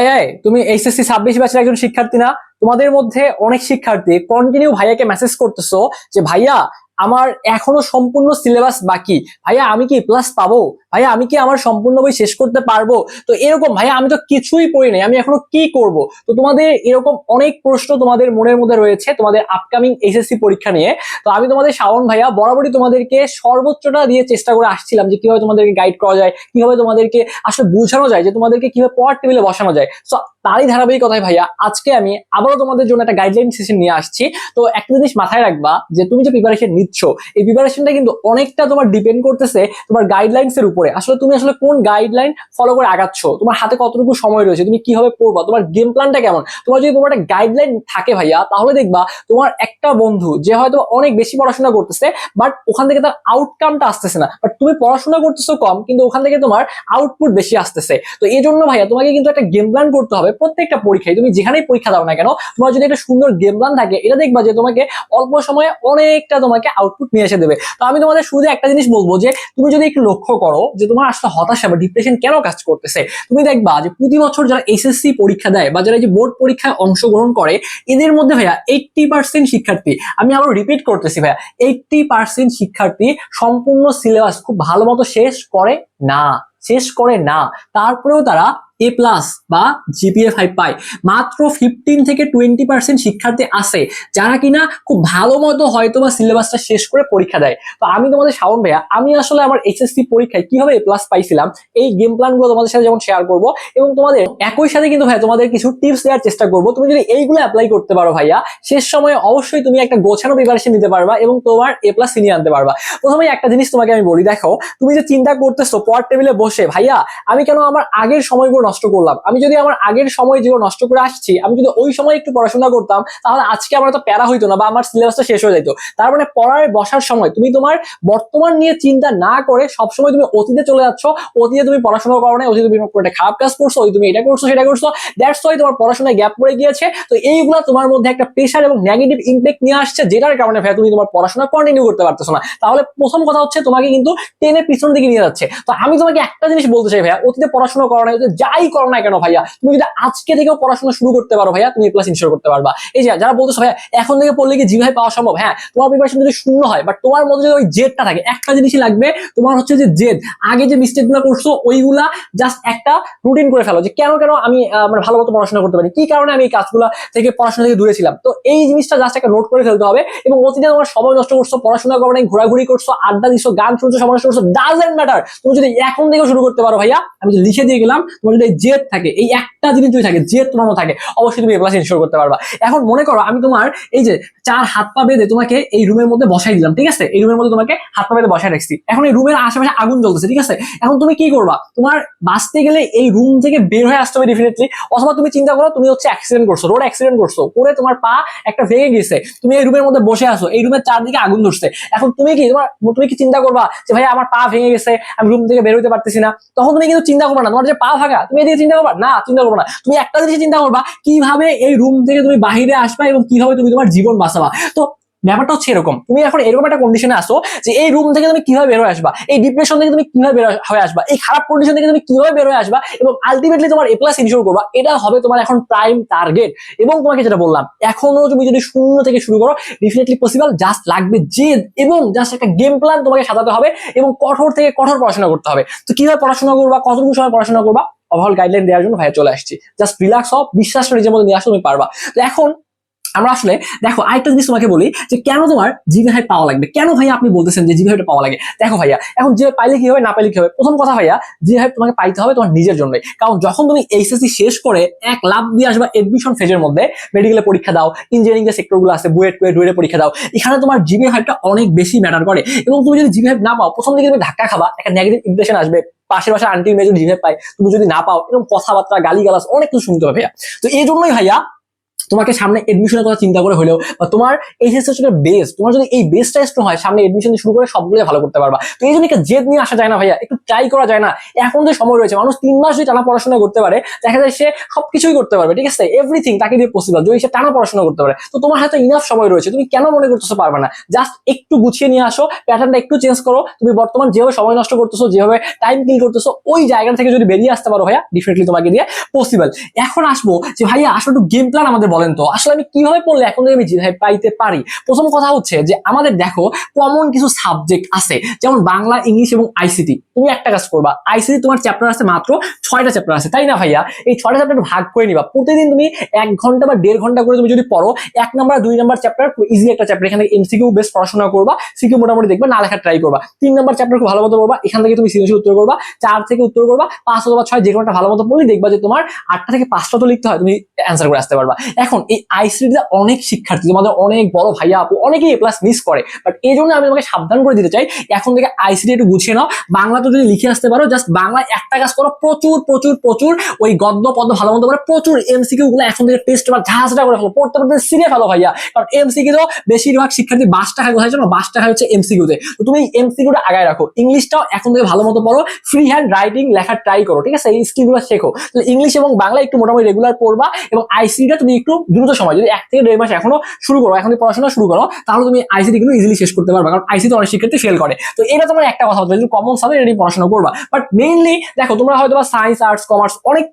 এই তুমি এইচএসসি ছাব্বিশ ব্যাচের একজন শিক্ষার্থী না। তোমাদের মধ্যে অনেক শিক্ষার্থী কন্টিনিউ ভাইয়াকে মেসেজ করতেছো যে, ভাইয়া আমার এখনও সম্পূর্ণ সিলেবাস বাকি। ভাইয়া, আমি কি প্লাস পাবো? ভাইয়া, আমি কি আমার সম্পূর্ণ বই শেষ করতে পারব? তো এরকম, ভাইয়া, আমি তো কিছুই পড়ি নাই, আমি এখনও কি করব? তো তোমাদের এরকম অনেক প্রশ্ন তোমাদের মনের মধ্যে রয়েছে, তোমাদের আপকামিং এইচএসসি পরীক্ষা নিয়ে। তো আমি তোমাদের শাওন ভাইয়া, বরাবরই তোমাদেরকে সর্বোচ্চটা দিয়ে চেষ্টা করে আসছিলাম যে কীভাবে তোমাদেরকে গাইড করা যায়, কীভাবে তোমাদেরকে আসলে বোঝানো যায়, যে তোমাদেরকে কীভাবে পড়ার টেবিলে বসানো যায়। তো তারই ধারাবাহিকতায় ভাইয়া, আজকে আমি আবারও তোমাদের জন্য একটা গাইডলাইন সেশন নিয়ে আসছি। তো একটা জিনিস মাথায় রাখবা যে তুমি যে প্রিপারেশন নিচ্ছ, এই প্রিপারেশনটা কিন্তু অনেকটা তোমার ডিপেন্ড করতেছে তোমার গাইডলাইন্স এর উপরে। আসলে তুমি আসলে কোন গাইডলাইন ফলো করে আগাচ্ছ? তোমার হাতে কতটুকু সময় রয়েছে? তুমি কীভাবে পড়বা? তোমার গেম প্ল্যানটা কেমন? তোমার যদি তোমার একটা গাইডলাইন থাকে ভাইয়া, তাহলে দেখবা তোমার একটা বন্ধু, যে হয়তো অনেক বেশি পড়াশোনা করতেছে বাট ওখান থেকে তার আউটকামটা আসতেছে না। বাট তুমি পড়াশোনা করতেছো কম, কিন্তু ওখান থেকে তোমার আউটপুট বেশি আসতেছে। তো এই জন্য ভাইয়া, তোমাকে কিন্তু একটা গেম প্ল্যান করতে হবে। প্রত্যেকটা পরীক্ষায়। তুমি যেখানেই পরীক্ষা দাও না কেন, তোমার যদি একটা সুন্দর গেম প্ল্যান থাকে, এটা দেখবা যে তোমাকে অল্প সময়ে অনেকটা তোমাকে আউটপুট নিয়ে এসে দেবে। তো আমি তোমাদের শুরুতে একটা জিনিস বলব যে, তুমি যদি একটু লক্ষ্য করো যে তোমার আসলে হতাশা বা ডিপ্রেশন কেন কাজ করতেছে, তুমি দেখবা যে প্রতি বছর যারা এসএসসি পরীক্ষা দেয় বা যারা যে বোর্ড পরীক্ষায় অংশগ্রহণ করে, এদের মধ্যে ভাইয়া এইটটি পার্সেন্ট শিক্ষার্থী। আমি আবার রিপিট করতেছি ভাইয়া এইটটি পার্সেন্ট শিক্ষার্থী সম্পূর্ণ সিলেবাস খুব ভালো মতো শেষ করে না, শেষ করে না। তারপরেও তারা এ প্লাস বা জিপিএ ফাইভ পায়। মাত্র ফিফটিন থেকে টোয়েন্টি পার্সেন্ট শিক্ষার্থী আছে, যারা কিনা খুব ভালো মতো হয়তো বা সিলেবাসটা শেষ করে পরীক্ষা দেয়। তো আমি তোমাদের শাওন ভাইয়া, আমি আসলে আমার এইচএসসি পরীক্ষায় কীভাবে এ প্লাস পাইছিলাম, এই গেম প্ল্যানগুলো তোমাদের সাথে যেমন শেয়ার করব এবং তোমাদের একই সাথে কিন্তু ভাইয়া তোমাদের কিছু টিপস দেওয়ার চেষ্টা করব। তুমি যদি এইগুলো অ্যাপ্লাই করতে পারো ভাইয়া, শেষ সময়ে অবশ্যই তুমি একটা গোছানো প্রিপারেশন নিতে পারবা এবং তোমার এ প্লাস সিনিয়ে আনতে পারবা। প্রথমে একটা জিনিস তোমাকে আমি বলি, দেখো, তুমি যে চিন্তা করতেছো, পড়ার টেবিলে বসে, ভাইয়া, আমি কেন আমার আগের সময়গুলো নষ্ট করলাম। আমি যদি আমার আগের সময় যেগুলো নষ্ট করে আসছি, আমি যদি ওই সময় একটু পড়াশোনা করতাম, তাহলে আজকে আমার তো প্যারা হইতো না বা আমার সিলেবাসটা শেষ হয়ে যেত তার মানে পড়ায় বসার সময় তুমি তোমার বর্তমান নিয়ে চিন্তা না করে সবসময় তুমি অতীতে চলে যাচ্ছ, অতীতে তুমি পড়াশোনা করো না অতীতে তুমি একটা খারাপ কাজ করছ ওই তুমি এটা করছ, সেটা করছ দ্যাটস ওয়াই তোমার পড়াশোনায় গ্যাপ পড়ে গিয়েছে। তো এইগুলো তোমার মধ্যে একটা প্রেশার এবং নেগেটিভ ইম্প্যাক্ট নিয়ে আসছে, যেটার কারণে ভাই তুমি তোমার পড়াশোনা কন্টিনিউ করতে পারতেছো না। তাহলে প্রথম কথা হচ্ছে তোমাকে কিন্তু টেনে পিছন দিকে নিয়ে যাচ্ছে। তো আমি তোমাকে একটা জিনিস বলতে চাই ভাইয়া, অতীতে পড়াশোনা করো না অতীতে যাই করো না কেন ভাইয়া তুমি যদি আজকে থেকেও পড়াশোনা শুরু করতে পারো ভাইয়া তুমি প্লাস ইনশোর করতে পারবা। এই যে যারা বলতেছো ভাইয়া এখন থেকে পড়লে কি জিভাই পাওয়া সম্ভব? হ্যাঁ তোমার প্রিপারেশন যদি শূন্য হয় বাট তোমার মধ্যে যদি ওই জেদটা থাকে একটা জিনিসই লাগবে তোমার হচ্ছে যে জেদ। আগে যে মিস্টেকগুলো করছ ওইগুলা জাস্ট একটা রুটিন করে ফেলো যে কেন কেন আমি আহ, মানে ভালো মতো পড়াশোনা করতে পারি কি কারণে আমি এই কাজগুলো থেকে পড়াশোনা থেকে দূরে ছিলাম? তো এই জিনিসটা জাস্ট একটা নোট করে ফেলতে হবে এবং অতীতে তোমার সময় নষ্ট করছ পড়াশোনা করো নাই ঘোরাঘুরি করছ আড্ডা দিচ্ছ গান শুনছো সময় নষ্ট করছ ডাজেন্ট ম্যাটার তুমি যদি এখন থেকেও শুরু করতে পারো ভাইয়া আমি যে লিখে দিয়ে গেলাম তোমার যদি জেদ থাকে, এই একটা জিনিস যদি থাকে, জেদ তোমার থাকে, অবশ্যই তুমি এ প্লাস ইনশোর করতে পারবা। এখন মনে করো আমি তোমার এই যে চার হাত পা বেঁধে তোমাকে এই রুমের মধ্যে বসাই দিলাম, ঠিক আছে? এই রুমের মধ্যে তোমাকে হাত পা বেঁধে বসাই রাখছি। এখন এই রুমের আশেপাশে আগুন জ্বলতেছে, ঠিক আছে? এখন তুমি কি করবা? তোমার বাঁচতে গেলে এই রুম থেকে বের হয়ে আসতে হবে ডেফিনেটলি অথবা তুমি চিন্তা করো, তুমি হচ্ছে অ্যাক্সিডেন্ট করছ রোড অ্যাক্সিডেন্ট করছ, করে তোমার পা একটা ভেঙে গেছে। তুমি এই রুমের মধ্যে বসে আছো, এই রুমের চারদিকে আগুন ধরছে। এখন তুমি কি, তোমার, তুমি কি চিন্তা করবা যে ভাই আমার পা ভেঙে গেছে, আমি রুম থেকে বের হতে পারতেছি না তখন তুমি কিন্তু চিন্তা করবা না, তোমার যে পা ভাঙা তুমি এদিকে চিন্তা করবা? না, চিন্তা করবা না। তুমি একটা জিনিস চিন্তা করবা, কীভাবে এই রুম থেকে তুমি বাহিরে আসবা এবং কীভাবে তুমি তোমার জীবন বাঁচাবা তো ব্যাপারটা হচ্ছে এরকম। তুমি এখন এরকম একটা কন্ডিশনে আসো যে এই রুম থেকে তুমি কীভাবে বের হয়ে আসবা, এই ডিপ্রেশন থেকে তুমি কীভাবে বের হয়ে আসবা, এই খারাপ কন্ডিশন থেকে তুমি কীভাবে বের হয়ে আসবা এবং আলটিমেটলি তোমার এ প্লাস ইনশোর করবা, এটা হবে তোমার এখন প্রাইম টার্গেট এবং তোমাকে যেটা বললাম, এখনও তুমি যদি শূন্য থেকে শুরু করো ডেফিনেটলি পসিবল জাস্ট লাগবে জেদ এবং জাস্ট একটা গেম প্ল্যান তোমাকে সাজাতে হবে এবং কঠোর থেকে কঠোর পড়াশোনা করতে হবে। তো কীভাবে পড়াশোনা করবা, কতটুকু সময় পড়াশোনা করবা ওভারঅল গাইডলাইন দেওয়ার জন্য ভাইয়া চলে আসছি। জাস্ট রিল্যাক্স হও, বিশ্বাসটা নিজের মধ্যে নিয়ে আসলে তুমি পারবা। তো এখন আমরা আসলে, দেখো, আরেকটা জিনিস তোমাকে বলি যে কেন তোমার জিভে হাই পাওয়া লাগবে? কেন ভাইয়া আপনি বলতেছেন যে হাইটা পাওয়া লাগে? দেখো ভাইয়া, এখন যে পাইলে কি হবে, না পাইলে কি হবে? প্রথম কথা ভাইয়া, জিভে হাই তোমাকে পাইতে হবে তোমার নিজের জন্যই। কারণ যখন তুমি এইচএসসি শেষ করে এক লাভ দিয়ে আসবা এডমিশন ফেজের মধ্যে মেডিকেলে পরীক্ষা দাও ইঞ্জিনিয়ারিং যে সেক্টরগুলো আছে, বুয়েট টুয়েট ডুয়েটে পরীক্ষা দাও, এখানে তোমার জিভে হাইটা অনেক বেশি ম্যাটার করে। এবং তুমি যদি জিভে না পাও, প্রথম দিকে তুমি ধাক্কা খাবা, একটা নেগেটিভ ইমপ্রেশন আসবে, পাশের পাশে আন্টির মেয়ে যদি জিভে পায়, তুমি যদি না পাও, এরকম কথাবার্তা গালি গালাস অনেক কিছু শুনতে হবে ভাইয়া। তো এই জন্যই ভাইয়া তোমাকে সামনে এডমিশনের কথা চিন্তা করে হলেও বা তোমার এই হচ্ছে বেস তোমার যদি এই বেসটা স্ট্রং হয়, সামনে এডমিশন শুরু করে সবগুলো ভালো করতে পারবা। তো এই জন্য একটা জেদ নিয়ে আসা যায় না ভাইয়া, একটু ট্রাই করা যায় না। এখন যে সময় রয়েছে, মানুষ তিন মাস যদি টানা পড়াশোনা করতে পারে, দেখা যায় সে সবকিছুই করতে পারবে, ঠিক আছে? এভরিথিং তাকে দিয়ে পসিবল যদি সে টানা পড়াশোনা করতে পারে। তো তোমার হাতে ইনাফ সময় রয়েছে, তুমি কেন মনে করতেছো পারবে না? জাস্ট একটু গুছিয়ে নিয়ে আসো প্যাটার্নটা একটু চেঞ্জ করো। তুমি বর্তমান যেভাবে সময় নষ্ট করতেছো, যেভাবে টাইম কিল করতেছো, ওই জায়গা থেকে যদি বেরিয়ে আসতে পারো ভাইয়া ডিফিনেটলি তোমাকে দিয়ে পসিবল এখন আসব যে ভাইয়া আসলে একটু গেম প্ল্যান আমাদের বলেন তো, আসলে আমি কীভাবে পড়লে এখন আমি জিহাই পাইতে পারি? প্রথম কথা হচ্ছে যে, আমাদের দেখো কমন কিছু সাবজেক্ট আছে, যেমন বাংলা, ইংলিশ এবং আইসিটি তুমি একটা কাজ করবা আইসিটি তোমার চ্যাপ্টার আছে মাত্র ছয়টা চ্যাপ্টার আছে, তাই না ভাইয়া? এই ছয়টা চ্যাপ্টার ভাগ করে নিবা, প্রতিদিন তুমি এক ঘণ্টা বা দেড় ঘণ্টা করে তুমি যদি পড়ো, এক নাম্বার, দুই নাম্বার চ্যাপ্টার ইজি একটা চ্যাপ্টার এখানে এমসিকিউ বেশ পড়াশোনা করবা সিকিউ মোটামুটি দেখবে, না লেখা ট্রাই করবা। তিন নাম্বার চ্যাপ্টার খুব ভালো মতো পড়বা, এখান থেকে তুমি সৃজনশীল উত্তর করবা, চার থেকে উত্তর করবা, পাঁচ অথবা ছয় যে কোনোটা ভালো মতো পড়লে দেখবা যে তোমার আটটা থেকে পাঁচটা তো লিখতে হয়, তুমি অ্যান্সার করে আসতে পারবা। এখন এই আইসিটিতে অনেক শিক্ষার্থী, তোমাদের অনেক বড় ভাইয়া, আপু, অনেকেই এ প্লাস মিস করে। বাট এই জন্য আমি তোমাকে সাবধান করে দিতে চাই, এখন থেকে আইসিটি একটু গুছিয়ে নাও। বাংলা তো যদি লিখে আসতে পারো জাস্ট বাংলায় একটা কাজ করো, প্রচুর প্রচুর প্রচুর ওই গদ্য, পদ্য ভালো মতো করে প্রচুর এমসিকিউ গুলো এখন থেকে টেস্ট বা ঝাঁঝটা করে ফেলো। পড়তে পড়তে সিরিয়ে ফেলো ভাইয়া। কারণ এমসিকিউ তো বেশিরভাগ শিক্ষার্থী বাসটা খায় কোথায় জানো? বাসটা খায় হচ্ছে এমসিকিউতে তো। তুমি এমসিকিউটা আগায় রাখো। ইংলিশটাও এখন থেকে ভালো মতো পড়ো ফ্রি হ্যান্ড রাইটিং লেখা ট্রাই করো, ঠিক আছে? এই স্কিলগুলো শেখো। তো ইংলিশ এবং বাংলা একটু মোটামুটি রেগুলার পড়বা এবং আইসিটা তুমি একটু দ্রুত সময়, যদি এক থেকে দেড় মাস এখনও শুরু করো, এখন পড়াশোনা শুরু করো, তাহলে তুমি আইসিটি কিন্তু ইজিলি শেষ করতে পারবে, কারণ আইসিটি অনেক শিক্ষার্থী ফেল করে। তো এটা তোমার একটা কথা হচ্ছে কমন সাবজেক্ট এটি পড়াশোনা করবা। বাট মেইনলি দেখো, তোমরা হয়তো বা সায়েন্স আর্টস কমার্স অনেক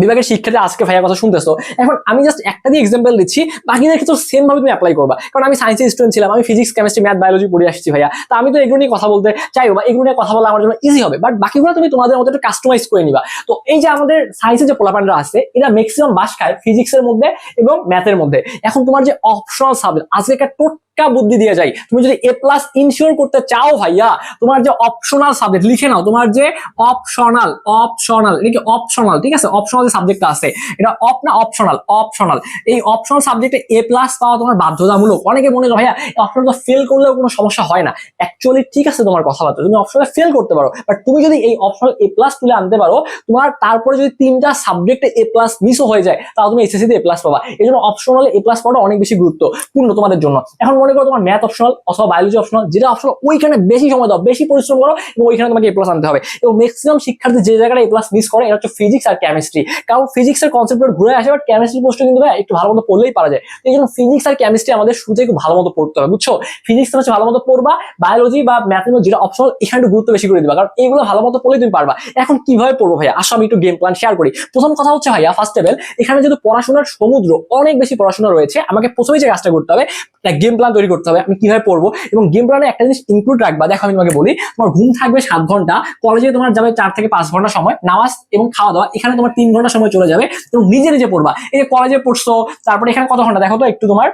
বিভাগের শিক্ষার্থী আজকে ভাইয়া কথা শুনতেছো। এখন আমি জাস্ট একটা দিয়ে এক্সাম্পল দিচ্ছি বাকিদের ক্ষেত্রে সেম ভাবে তুমি অ্যাপ্লাই করবা। কারণ আমি সায়েন্সের স্টুডেন্ট ছিলাম, আমি ফিজিক্স কেমিস্ট্রি ম্যাথ বায়োলজি পড়ে আসছি ভাইয়া। তো আমি তো এগুলো নিয়ে কথা বলতে চাইব বা এগুলো নিয়ে কথা বলা আমার জন্য ইজি হবে। বাট বাকিগুলো তুমি তোমাদের মতো একটু কাস্টমাইজ করে নিবা। তো এই যে আমাদের সায়েন্সের যে পোলাপানরা আছে, এরা ম্যাক্সিমাম বাস খায় ফিজিক্সের মধ্যে এবং ম্যাথের মধ্যে। এখন তোমার যে অপশনাল সাবজেক্ট আজকে একটা টোটকা বুদ্ধি দিয়ে যায় তুমি যদি এ প্লাস ইনশিওর করতে চাও ভাইয়া, তোমার যে অপশনাল সাবজেক্ট লিখে নাও, তোমার যে অপশনাল অপশনাল এটা অপশনাল ঠিক আছে? অপশনাল যে সাবজেক্টটা আছে, এটা অপ না অপশনাল অপশনাল এই অপশনাল সাবজেক্টে এ প্লাস পাওয়া তোমার বাধ্যতামূলক। অনেকে মনে করো, ভাইয়া অপশনাল ফেল করলেও কোনো সমস্যা হয় না। অ্যাকচুয়ালি ঠিক আছে তোমার কথাবার্তা। তুমি অপশনাল ফেল করতে পারো। বাট তুমি যদি এই অপশনাল এ প্লাস তুলে আনতে পারো, তোমার তারপরে যদি তিনটা সাবজেক্টে এ প্লাস মিসও হয়ে যায়, তাহলে তুমি এসএসসি তে এ প্লাস পাবা। এই জন্য অপশনাল এ প্লাস পাওয়াটা অনেক বেশি গুরুত্বপূর্ণ তোমাদের জন্য। এখন মনে করো তোমার ম্যাথ অপশনাল অথবা বায়োলজি অপশনাল যেটা অপশনাল ওইখানে বেশি সময় দাও, বেশি পরিশ্রম করো এবং ওইখানে তোমাকে এ প্লাস আনতে হবে। এবং ম্যাক্সিমাম শিক্ষার্থী যে জায়গাটা এ প্লাস মিস করে, এটা হচ্ছে ফিজিক্স আর কেমিস্ট্রি কারণ ফিজিক্সের কনসেপ্ট ঘুরে আসে বাট কেমিস্ট্রি পোস্টে কিন্তু ভাই একটু ভালো মতো পড়লেই পারা যায়। এই জন্য ফিজিক্স আর কেমিস্ট্রি আমাদের শুরু থেকে ভালো মতো পড়তে হবে, বুঝছ? ফিজিক্স হচ্ছে ভালো মতো পড়বা বায়োলজি বা ম্যাথের যেটা অপশনাল এখানে একটু গুরুত্ব বেশি করে দিবা, কারণ এগুলো ভালো মতো পড়লেই তুমি পারবা। এখন কীভাবে পড়ব ভাইয়া? আসো আমি একটু গেম প্ল্যান শেয়ার করি। প্রথম কথা হচ্ছে ভাইয়া ফার্স্ট লেভেল এখানে যেহেতু পড়াশোনার সমুদ্র, অনেক বেশি পড়াশোনা রয়েছে, আমাকে প্রথমেই যে কাজটা করতে হবে গেম প্ল্যান তৈরি করতে হবে, আমি কীভাবে পড়ব? এবং গেম প্ল্যানে একটা জিনিস ইনক্লুড রাখবা, দেখো আমি তোমাকে বলি, তোমার ঘুম থাকবে সাত ঘণ্টা কলেজে তোমার যাবে চার থেকে পাঁচ ঘণ্টা সময়, নামাজ এবং খাওয়া দাওয়া এখানে তোমার তিন ঘণ্টা সময় চলে যাবে, এবং নিজে নিজে পড়বা। এই যে কলেজে পড়ছো, তারপরে এখানে কত ঘণ্টা? দেখো তো একটু তোমার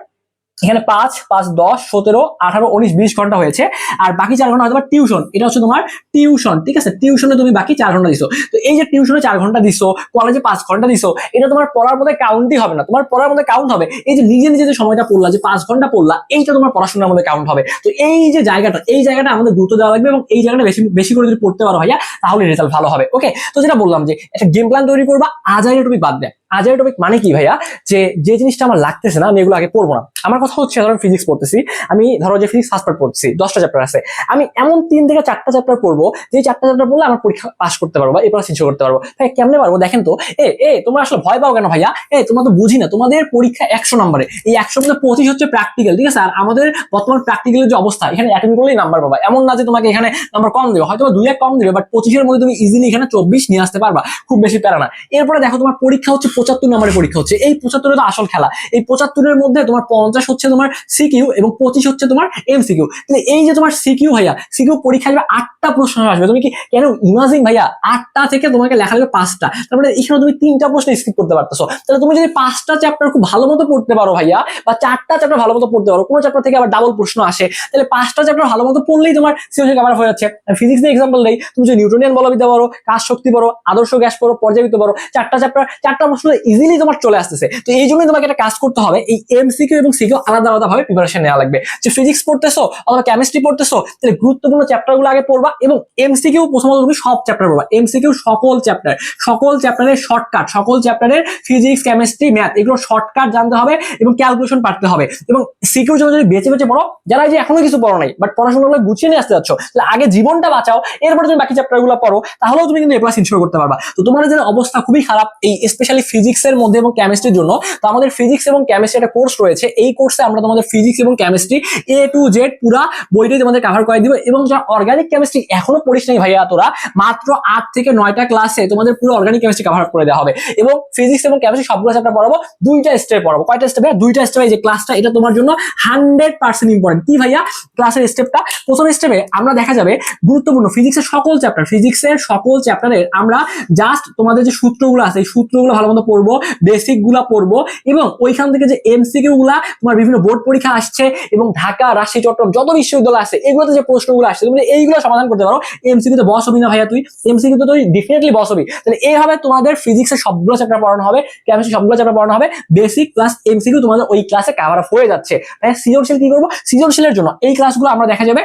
এখানে পাঁচ পাঁচ, দশ, সতেরো, আঠারো, উনিশ, বিশ ঘণ্টা হয়েছে। আর বাকি চার ঘণ্টা হয়তো টিউশন, এটা হচ্ছে তোমার টিউশন, ঠিক আছে? টিউশনে তুমি বাকি চার ঘণ্টা দিছো। তো এই যে টিউশনে চার ঘণ্টা দিছো, কলেজে পাঁচ ঘণ্টা দিছো, এটা তোমার পড়ার মধ্যে কাউন্টই হবে না। তোমার পড়ার মধ্যে কাউন্ট হবে, এই যে নিজে নিজে যে সময়টা পড়লা, যে পাঁচ ঘণ্টা পড়লা, এইটা তোমার পড়াশোনার মধ্যে কাউন্ট হবে। তো এই যে জায়গাটা, এই জায়গাটা আমাদের গুরুত্ব দেওয়া লাগবে এবং এই জায়গাটা বেশি বেশি করে যদি পড়তে পারো ভাইয়া, তাহলে রেজাল্ট ভালো হবে। ওকে তো যেটা বললাম যে, একটা গেম প্ল্যান তৈরি করবা আজাইরে টপিক বাদ দেয় আজাইরে টপিক মানে কি ভাইয়া? যে যে জিনিসটা আমার লাগতেছে না, আমি এগুলো আগে পড়ব না। আমার কথা হচ্ছে, ধরো ফিজিক্স পড়তেছি, আমি ধরো যে ফিজিক্স ফার্স্ট পার্ট পড়ছি দশটা চ্যাপ্টার আছে। আমি এমন তিন থেকে চারটা চ্যাপ্টার পড়ব, যে চারটা চ্যাপ্টার পড়লে আমার পরীক্ষা পাস করতে পারব বা এরপর সিনশো করতে পারব। ভাই কেমনে পারব? দেখেন তো, এ এ, তোমরা আসলে ভয় পাও কেন ভাইয়া? এ, তোমরা তো বুঝি না তোমাদের পরীক্ষা একশো নম্বরে। এই একশো মধ্যে পঁচিশ হচ্ছে প্র্যাকটিক্যাল ঠিক আছে? আর আমাদের বর্তমান প্র্যাকটিক্যালের যে অবস্থা, এখানে অ্যাটেন্ড করলেই নাম্বার পাবা। এমন না যে তোমাকে এখানে নাম্বার কম দেবে, হয়তো দুই এক কম দেবে বাট পঁচিশের মধ্যে তুমি ইজিলি এখানে চব্বিশ নিয়ে আসতে পারবা। খুব বেশি প্যারা না। এরপরে দেখো, তোমার পরীক্ষা হচ্ছে পঁচাত্তর নম্বরের পরীক্ষা হচ্ছে। এই পঁচাত্তরে তো আসল খেলা। এই পঁচাত্তরের মধ্যে তোমার পঞ্চাশ হচ্ছে তোমার সিকিউ এবং পঁচিশ হচ্ছে তোমার এম সিকিউ তাহলে এই যে তোমার সিকিউ ভাইয়া সিকিউ পরীক্ষা আসবে আটটা প্রশ্ন আসবে। তুমি কি কেন ইমাজিন ভাইয়া, আটটা থেকে তোমাকে লেখা লাগবে পাঁচটা। তারপরে এখানে তুমি তিনটা প্রশ্ন স্কিপ করতে পারতেছো। তাহলে তুমি যদি পাঁচটা চ্যাপ্টার খুব ভালো মতো পড়তে পারো ভাইয়া, বা চারটা চ্যাপ্টার ভালো মতো পড়তে পারো, কোনো চ্যাপ্টার থেকে আবার ডাবল প্রশ্ন আসে, তাহলে পাঁচটা চ্যাপ্টার ভালো মতো পড়লেই তোমার সিওসি কাভার হয়ে যাচ্ছে। ফিজিক্স দিয়ে এক্সাম্পল দেই। তুমি যদি নিউটনিয়ান বলবিদ্যা পারো কাজ শক্তি পারো আদর্শ গ্যাস পারো পর্যাবৃত্ত পারো চারটা চ্যাপ্টার চারটা প্রশ্ন প্রশ্ন ইজিলি তোমার চলে আসতেছে। তো এই জন্যই তোমাকে একটা কাজ করতে হবে, এই এমসিকিউ এবং সিকিউ আলাদা আলাদা ভাবে প্রিপারেশন নেওয়া লাগবে। যে ফিজিক্স পড়তেছো, অথবা কেমিস্ট্রি পড়তেছো, তাহলে গুরুত্বপূর্ণ চ্যাপ্টার আগে পড়বা এবং এমসিকিউ প্রথমত তুমি সব চ্যাপ্টার পড়বা। এমসিকিউ সকল চ্যাপ্টার সকল চ্যাপ্টারের শর্টকাট সকল চ্যাপ্টারের ফিজিক্স কেমিস্ট্রি ম্যাথ এগুলো শর্টকাট জানতে হবে এবং ক্যালকুলেশন পারতে হবে। এবং সিকিউর জন্য যদি বেঁচে বেঁচে পড়ো, যারা যে এখনও কিছু পড়ো নাই বাট পড়াশোনাগুলো গুছিয়ে নিয়ে আসতে যাচ্ছ, তাহলে আগে জীবনটা বাঁচাও, এরপরে তুমি বাকি চ্যাপ্টারগুলো পড়ো, তাহলেও তুমি কিন্তু এ প্লাস ইনশোর করতে পারবা। তো তোমার যে অবস্থা খুবই খারাপ, এই স্পেশালি ফিজিক্স এর মধ্যে এবং কেমিস্ট্রির জন্য। তো আমাদের ফিজিক্স এবং কেমিস্ট্রি একটা কোর্স রয়েছে। এই কোর্সে আমরা তোমাদের ফিজিক্স এবং কেমিস্ট্রি এ টু জেড পুরা বইটাই তোমাদের কভার করে দিব এবং যারা অর্গানিক কেমিস্ট্রি এখনও পড়িস নাই ভাইয়া তোরা, মাত্র আট থেকে নয়টা ক্লাসে তোমাদের পুরো অর্গানিক কেমিস্ট্রি কভার করে দেওয়া হবে। এবং ফিজিক্স এবং কেমিস্ট্রি সবগুলো চ্যাপ্টার পড়াবো, দুইটা স্টেপ পড়াবো। কয়টা স্টেপে দুইটা স্টেপে যে ক্লাসটা এটা তোমার জন্য হান্ড্রেড পার্সেন্ট ইম্পর্টেন্ট কি ভাইয়া? ক্লাসের স্টেপটা প্রথম স্টেপে আমরা দেখা যাবে গুরুত্বপূর্ণ ফিজিক্সের সকল চ্যাপ্টার ফিজিক্সের সকল চ্যাপ্টারের আমরা জাস্ট তোমাদের যে সূত্রগুলো আছে, এই সূত্রগুলো ভালো মতো পড়ব বেসিকগুলা পড়ব এবং ওইখান থেকে যে এমসিকিউ গুলা, তোমার বিভিন্ন বোর্ড পরীক্ষা আসছে এবং ঢাকা, রাজশাহী, চট্টগ্রাম যত বিশ্ববিদ্যালয় আছে, এগুলোতে যে প্রশ্নগুলো আসছে তুমি এইগুলো সমাধান করতে পারো। এমসিকিউ তে বস হবি না ভাইয়া তুই? এমসিকিউ তো তুই ডেফিনেটলি বস হবি। তাহলে এইভাবে তোমাদের ফিজিক্সের সবগুলো চ্যাপ্টার পড়ানো হবে কেমিস্ট্রি সবগুলো চ্যাপ্টার পড়ানো হবে বেসিক প্লাস এমসিকিউ তোমাদের ওই ক্লাসে কাভার আপ হয়ে যাচ্ছে। তাই সৃজনশীল কি করব? সৃজনশীলের জন্য এই ক্লাসগুলো আমরা দেখা যাবে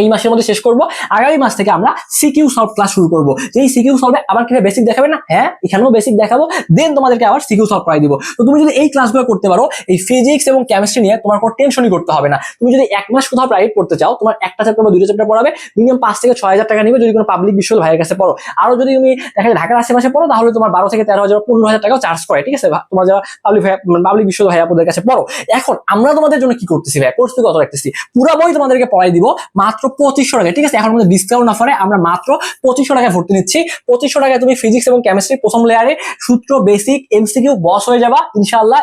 এই মাসের মধ্যে শেষ করব। আগামী মাস থেকে আমরা সিকিউ সলভ ক্লাস শুরু করব। এই সিকিউ সলভে আবার কীভাবে বেসিক দেখাবে না? হ্যাঁ এখানেও বেসিক দেখাবো। দেন তোমাদেরকে আবার সিকিউ সলভ করাই দিব। তো তুমি যদি এই ক্লাসগুলো করতে পারো, এই ফিজিক্স এবং কেমিস্ট্রি নিয়ে তোমার কোনো টেনশনই করতে হবে না। তুমি যদি এক মাস কোথাও প্রাইভেট পড়তে চাও, তোমার একটা চ্যাপ্টার বা দুটো চ্যাপ্টার পড়াবে মিনিমাম পাঁচ থেকে ছয় হাজার টাকা নিবে যদি কোনো পাবলিক বিশ্ববিদ্যালয় ভাইয়ের কাছে পড়ো। আরও যদি তুমি দেখা ঢাকার আশেপাশে পড়ো, তাহলে তোমার বারো থেকে তেরো হাজার পনেরো হাজার টাকাও চার্জ করে, ঠিক আছে? তোমার যারা পাবলিক পাবলিক বিশ্ববিদ্যালয় ভাইয়াপুদের কাছে পড়ো। এখন আমরা তোমাদের জন্য কি করতেছি ভাই কোর্স কত রাখতেছি পুরো বই তোমাদেরকে পড়াই দিব। মাত্র পঁচিশশো টাকা, ঠিক আছে? এখন আমাদের ডিসকাউন্ট অফারে আমরা মাত্র পঁচিশশো টাকায় ভর্তি নিচ্ছি। পঁচিশশো টাকায় তুমি ফিজিক্স এবং কেমিস্ট্রি প্রথম লেয়ারে সূত্র বেসিক এমসিকিউ বস হয়ে যাবা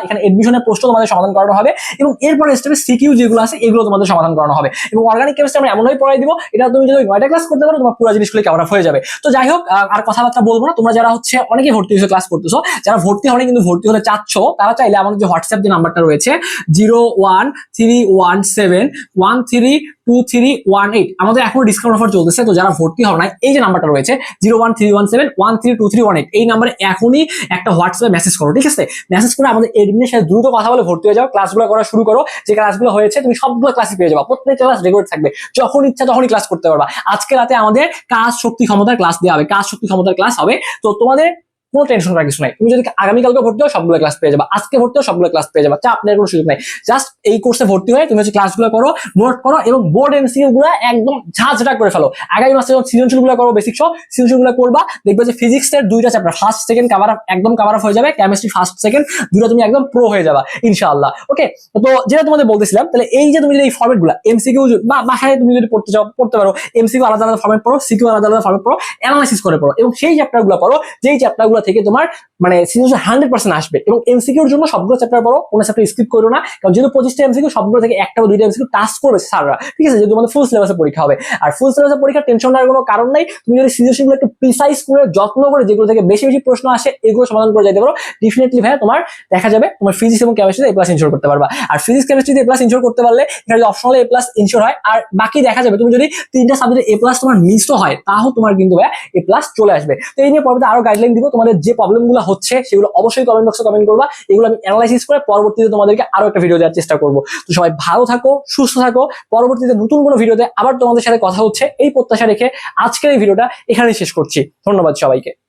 এখানে এডমিশনের প্রশ্ন তোমাদের সমাধান করানো হবে। এবং স্টেপে সিকিউ যেগুলো আছে, এগুলো তোমাদের সমাধান করানো হবে। এবং অর্গানিক কেমিস্ট্রি আমরা এমনভাবে পড়াই দিব, এটা তুমি যদি নয়টা ক্লাস করতে পারো, তোমার পুরো জিনিসগুলো আপ হয়ে যাবে। তো যাই হোক আর কথাবার্তা বলব না। তোমরা যারা হচ্ছে অনেকে ভর্তি হয়েছে ক্লাস করতেছো, যারা ভর্তি হলে কিন্তু ভর্তি হলে চাচ্ছ, তারা চাইলে আমাদের যে হোয়াটসঅ্যাপ যে নাম্বারটা রয়েছে zero one three one seven one three two three one eight আমাদের এখন ডিসকাউন্ট অফার চলতেছে, তো যারা ভর্তি হও না এই যে নাম্বারটা রয়েছে zero one three one seven one three two three one eight এই নাম্বারে এখনই একটা হোয়াটসঅ্যাপে মেসেজ করো, ঠিক আছে? মেসেজ করে আমাদের এডমিনের সাথে দ্রুত কথা বলে ভর্তি হয়ে যাও ক্লাসগুলো করা শুরু করো, যে ক্লাসগুলো হয়েছে, তুমি সবগুলো ক্লাসে পেয়ে যাবা। প্রত্যেকটা ক্লাস রেকর্ড থাকবে, যখন ইচ্ছা তখনই ক্লাস করতে পারবা। আজকে রাতে আমাদের কাজ শক্তি ক্ষমতার ক্লাস দেওয়া হবে, কাজ শক্তি ক্ষমতার ক্লাস হবে। তো তোমাদের কোনো টেনশন করার কিছু নাই। তুমি যদি আগামীকালকে ভর্তি হও, সবগুলো ক্লাস পেয়ে যাবা। আজকে ভর্তি হও, সবগুলো ক্লাস পেয়ে যাবা। চাপ নেওয়ার কোনো সুযোগ নাই। জাস্ট এই কোর্সে ভর্তি হয়ে তুমি হচ্ছে ক্লাসগুলো করো নোট করো এবং বোর্ড এমসিকিউ গুলো একদম ঝাঁঝটা করে ফেলো। আগামী মাসে যখন সৃজনশীলগুলো করো বেসিক সহ সৃজনশীলগুলো করবা, দেখবে যে ফিজিক্স এর দুইটা চ্যাপ্টার ফার্স্ট সেকেন্ড কাভার একদম কাভার হয়ে যাবে কেমিস্ট্রি ফার্স্ট সেকেন্ড দুটো তুমি একদম প্রো হয়ে যাবা, ইনশাআল্লাহ। ওকে তো যেটা তোমাদের বলতেছিলাম, তাহলে এই যে তুমি যদি এই ফর্মেটগুলো এমসিকিউ বা বাসায় তুমি যদি পড়তে চাও, পড়তে পারো এমসিকিউ আলাদা আলাদা ফর্মেট পড়ো সিকিউ আলাদা আলাদা ফর্মেট পড়ো অ্যানালাইসিস করে পড়ো এবং সেই চ্যাপ্টারগুলো পড়ো যেই চ্যাপ্টারগুলো থেকে তোমার মানে সৃজনশীল হান্ড্রেড পার্সেন্ট আসবে। এবং এমসিকিউর জন্য সবগুলো চ্যাপ্টার পড়ো, কোনো চ্যাপ্টার স্কিপ করো না। কারণ যেহেতু পঁচিশটা এমসিকিউ সবগুলো থেকে একটা দুইটা এমসিকিউ টাস্ক করবে স্যাররা। ঠিক আছে? যেহেতু তোমাদের ফুল সিলেবাসে পরীক্ষা হবে। আর ফুল সিলেবাসে পরীক্ষা টেনশন নেওয়ার কোনো কারণ নাই। তুমি যদি সৃজনশীল একটু প্রিসাইজ করে, যত্ন করে, যেগুলো থেকে বেশি বেশি প্রশ্ন আসে, এগুলো সমাধান করে যেতে পারো। ডেফিনেটলি ভাই তোমার দেখা যাবে তোমার ফিজিক্স এবং কেমিস্ট্রিতে এ প্লাস ইনশোর করতে পারবা। আর ফিজিক্স কেমিস্ট্রিতে এ প্লাস ইনশোর করতে পারলে, এখানে যদি অপশনাল এ প্লাস ইনশোর হয়, আর বাকি দেখা যাবে, তুমি যদি তিনটা সাবজেক্টে এ প্লাস তোমার মিসও হয়, তাও তোমার কিন্তু ভাই এ প্লাস চলে আসবে। তো এই নিয়ে পরবর্তী আরও গাইডলাইন দিব। তোমাদের যে প্রবলেমগুলো হচ্ছে, সেগুলো অবশ্যই কমেন্ট বক্সে কমেন্ট করবা। এগুলো আমি অ্যানালাইসিস করে পরবর্তীতে তোমাদেরকে আরও একটা ভিডিও দেওয়ার চেষ্টা করব। তো সবাই ভালো থাকো, সুস্থ থাকো। পরবর্তীতে নতুন কোনো ভিডিওতে আবার তোমাদের সাথে কথা হচ্ছে। এই প্রত্যাশা রেখে আজকের এই ভিডিওটা এখানেই শেষ করছি। ধন্যবাদ সবাইকে।